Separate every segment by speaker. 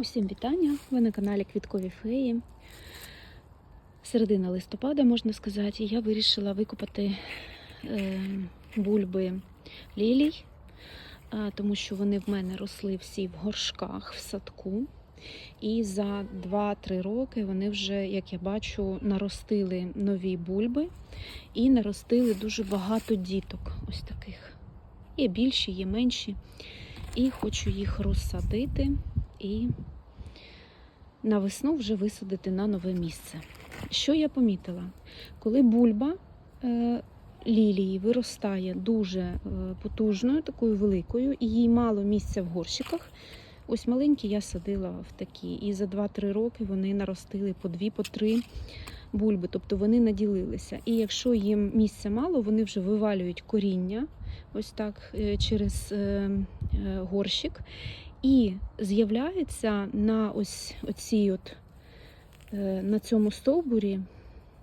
Speaker 1: Усім вітання! Ви на каналі Квіткові Феї. Середина листопада, можна сказати, я вирішила викопати е, бульби лілій, тому що вони в мене росли всі в горшках в садку. І за 2-3 роки вони вже, як я бачу, наростили нові бульби і наростили дуже багато діток. Ось таких. Є більші, є менші. І хочу їх розсадити і на весну вже висадити на нове місце. Що я помітила? Коли бульба е, лілії виростає дуже е, потужною, такою великою, і їй мало місця в горщиках. Ось маленькі я садила в такі. І за 2-3 роки вони наростили по 2 по 3 бульби, тобто вони наділилися. І якщо їм місця мало, вони вже вивалюють коріння ось так е, через горщик. І з'являється на ось оцій от, е, на цьому стовбурі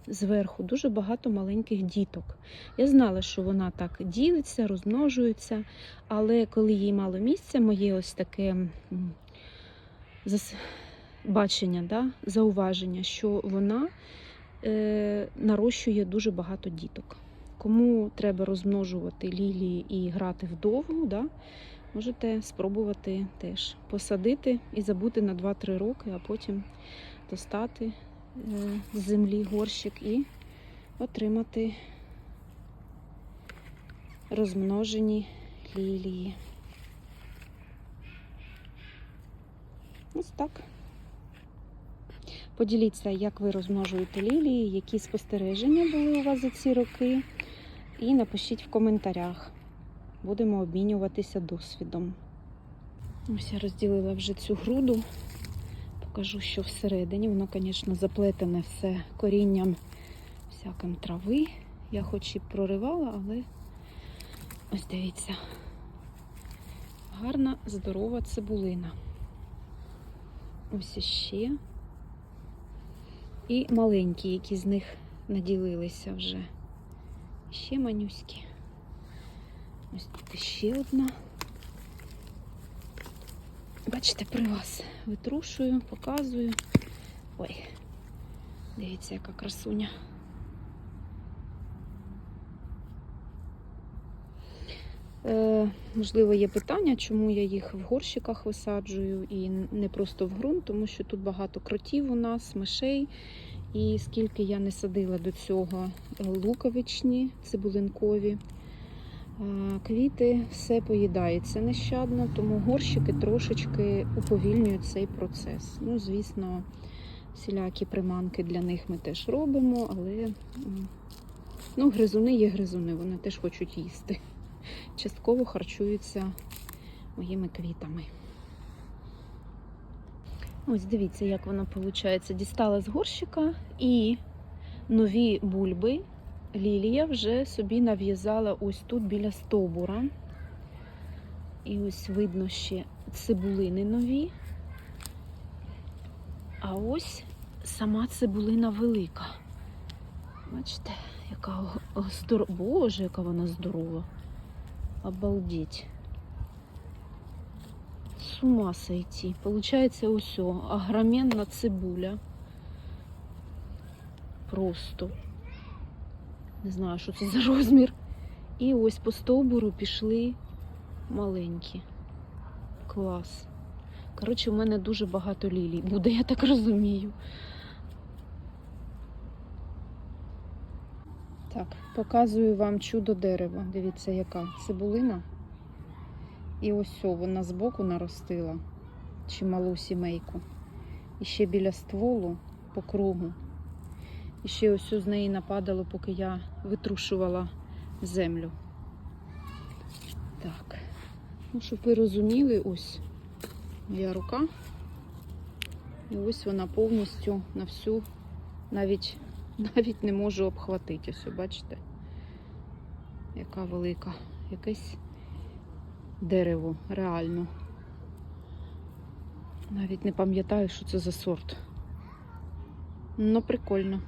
Speaker 1: зверху дуже багато маленьких діток. Я знала, що вона так ділиться, розмножується, але коли їй мало місця, моє ось таке бачення, да, зауваження, що вона е, нарощує дуже багато діток. Кому треба розмножувати лілії і грати вдовгу, да, можете спробувати теж посадити і забути на 2-3 роки, а потім достати е, з землі горщик і отримати розмножені лілії. Ось так. Поділіться, як ви розмножуєте лілії, які спостереження були у вас за ці роки. І напишіть в коментарях. Будемо обмінюватися досвідом. Ось я розділила вже цю груду. Покажу, що всередині. Воно, звісно, заплетене все корінням всяким трави. Я хоч і проривала, але ось дивіться. Гарна, здорова цибулина. Ось іще. І маленькі, які з них наділилися вже. Ще манюські. Ось тут ще одна. Бачите, при вас витрушую, показую. Ой, дивіться, яка красуня. Е, можливо, є питання, чому я їх в горщиках висаджую і не просто в ґрунт, тому що тут багато кротів у нас, мишей. І скільки я не садила до цього луковичні, цибулинкові квіти, все поїдається нещадно, тому горщики трошечки уповільнюють цей процес. Ну, звісно, всілякі приманки для них ми теж робимо, але ну, гризуни є гризуни, вони теж хочуть їсти. Частково харчуються моїми квітами. Ось дивіться, як воно виходить. Дістала з горщика і нові бульби лілія вже собі нав'язала ось тут біля стовбура. І ось видно ще цибулини нові. А ось сама цибулина велика. Бачите, яка здорова. Боже, яка вона здорова. Обалдеть. С ума сойти. Получается усё. Огроменна цибуля. Просто. Не знаю, що це за розмір. І ось по стовбуру пішли маленькі. Клас. Коротше, у мене дуже багато лілій буде, я так розумію. Так, показую вам чудо дерева. Дивіться, яка цибулина. І ось о, вона збоку наростила чималу сімейку. І ще біля стволу по кругу. І ще ось з неї нападало, поки я витрушувала землю. Так. Ну, щоб ви розуміли, ось моя рука. І ось вона повністю на всю, навіть, навіть не можу обхватити. Ось, бачите? Яка велика. Якесь дерево, реально. Навіть не пам'ятаю, що це за сорт. Ну, прикольно.